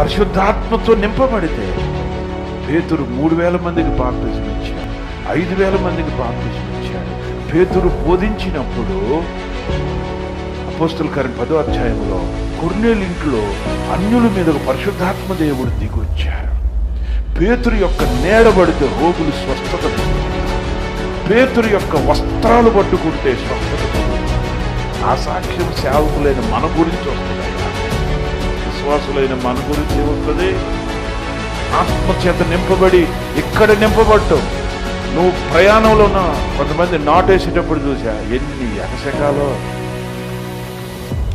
పరిశుద్ధాత్మతో నింపబడితే పేతురు మూడు వేల మందికి బాప్తిజం ఇచ్చాడు ఐదు వేల మందికి బాప్తిజం ఇచ్చాడు. పేతురు బోధించినప్పుడు అపోస్తుల కారి పదో అధ్యాయంలో కొర్నేలు ఇంట్లో అన్యుల మీద పరిశుద్ధాత్మ దేవుడు దిగొచ్చారు పేతురు యొక్క నేడబడితే రోగులు స్వస్థత పేతురు యొక్క వస్త్రాలు పట్టుకుంటే స్వస్థత ఆ సాక్ష్యం సేవకులైన మన గురించి వస్తుంది. విశ్వాసులైన మన గురించి ఉంటుంది ఆత్మచేత నింపబడి ఇక్కడ నింపబడ్డావు నువ్వు ప్రయాణంలో ఉన్న కొంతమంది నాటేసేటప్పుడు చూసా ఎన్ని ఎకశకాలో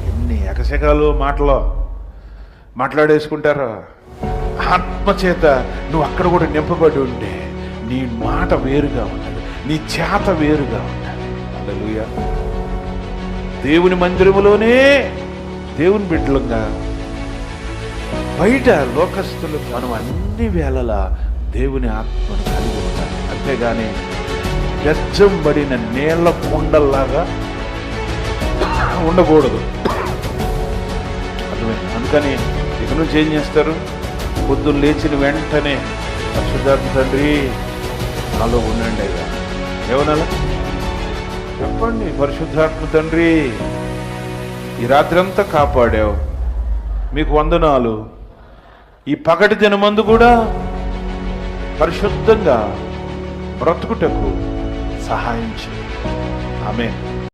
ఎన్ని ఎకశకాలు మాటలో మాట్లాడేసుకుంటారా. ఆత్మచేత నువ్వు అక్కడ కూడా నింపబడి ఉంటే నీ మాట వేరుగా ఉండాలి నీ చేత వేరుగా ఉండాలి హల్లెలూయా. దేవుని మందిరములోనే దేవుని బిడ్డలంగా బయట లోకస్తులు మనం అన్ని వేళలా దేవుని ఆత్మను కలిగి ఉండాలి. అంతేగాని బెచ్చంబడిన నీళ్ళ కుండల్లాగా ఉండకూడదు. అర్థమైంది? అందుకని ఇక నుంచి ఏం చేస్తారు? పొద్దున్న లేచిన వెంటనే పరిశుద్ధాత్మ తండ్రి నాలో ఉండండి అయ్యా. చెప్పండి పరిశుద్ధాత్మ తండ్రి ఈ రాత్రంతా కాపాడావు. మీకు వందనాలు. ఈ పగటి దినమందు కూడా పరిశుద్ధంగా బ్రతుకుటకు సహాయం చేయి. ఆమె